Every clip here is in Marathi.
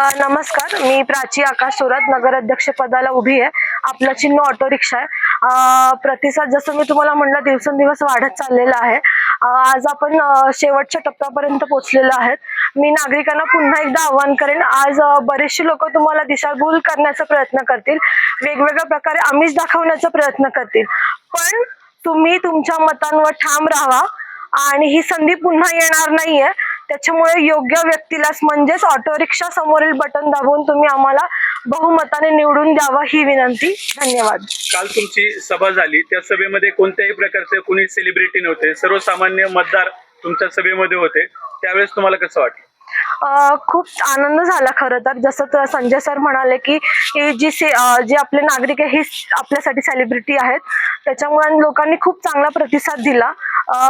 नमस्कार. मी प्राची आकाश सुरत नगर अध्यक्ष पदाला उभी आहे. आपलं चिन्ह ऑटो रिक्षा आहे. प्रतिसाद जसं मी तुम्हाला म्हणलं दिवसेंदिवस वाढत चाललेला आहे. आज आपण शेवटच्या टप्प्यापर्यंत पोहोचलेलो आहेत. मी नागरिकांना पुन्हा एकदा आवाहन करेन आज अ, बरेचसे लोक तुम्हाला दिशाभूल करण्याचा प्रयत्न करतील. वेगवेगळ्या प्रकारे आमिष दाखवण्याचा प्रयत्न करतील. पण तुम्ही तुमच्या मतांवर ठाम राहा आणि ही संधी पुन्हा येणार नाहीये. त्याच्यामुळे योग्य व्यक्तीलाच म्हणजेच ऑटो रिक्षा समोरील बटन दाबून तुम्ही आम्हाला बहुमताने निवडून द्यावा ही विनंती. धन्यवाद. काल तुमची सभा झाली. त्या सभेमध्ये कोणत्याही प्रकारचे कोणी सेलिब्रिटी नव्हते. सर्वसामान्य मतदार तुमच्या सभेमध्ये होते. त्यावेळेस तुम्हाला कसं वाटलं? खूप आनंद झाला खरं तर. जसं संजय सर म्हणाले की ही जी से जे आपले नागरिक आहे ही आपल्यासाठी सेलिब्रिटी आहेत. त्याच्यामुळे लोकांनी खूप चांगला प्रतिसाद दिला.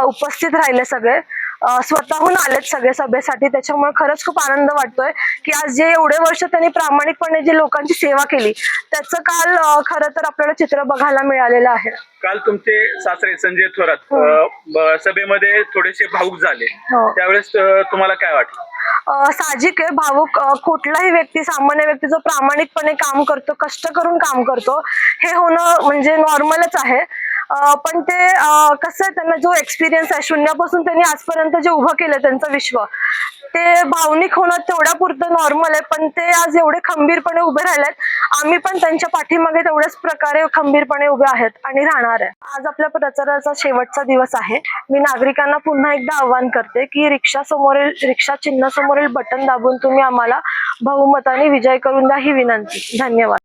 उपस्थित राहिले सगळे. स्वतःहून आलेत सगळे सभेसाठी. त्याच्यामुळे खरंच खूप आनंद वाटतोय की आज जे एवढे वर्ष त्यांनी प्रामाणिकपणे जे लोकांची सेवा केली त्याचं काल खरं तर आपल्याला चित्र बघायला मिळालेलं आहे. काल तुमचे सासरे संजय थोरात ब- सभेमध्ये थोडेसे भाऊक झाले. हो. त्यावेळेस तुम्हाला काय वाटलं? अ, साहजिक आहे भावुक कुठलाही व्यक्ती सामान्य व्यक्ती जो प्रामाणिकपणे काम करतो कष्ट करून काम करतो हे होणं म्हणजे नॉर्मलच आहे. पण ते कसं आहे त्यांना जो एक्सपिरियन्स आहे शून्यापासून त्यांनी आजपर्यंत जे उभं केलं त्यांचं विश्व ते भावनिक होणं तेवढ्या पुरतं नॉर्मल आहे पण ते आज एवढे खंबीरपणे उभे राहिलेत आम्ही पण त्यांच्या पाठीमागे तेवढ्याच प्रकारे खंबीरपणे उभे आहेत आणि राहणार आहे. आज आपल्या प्रचाराचा शेवटचा दिवस आहे. मी नागरिकांना पुन्हा एकदा आवाहन करते की रिक्षा समोरील रिक्षा चिन्हासमोरील बटन दाबून तुम्ही आम्हाला बहुमताने विजय करून द्या ही विनंती. धन्यवाद.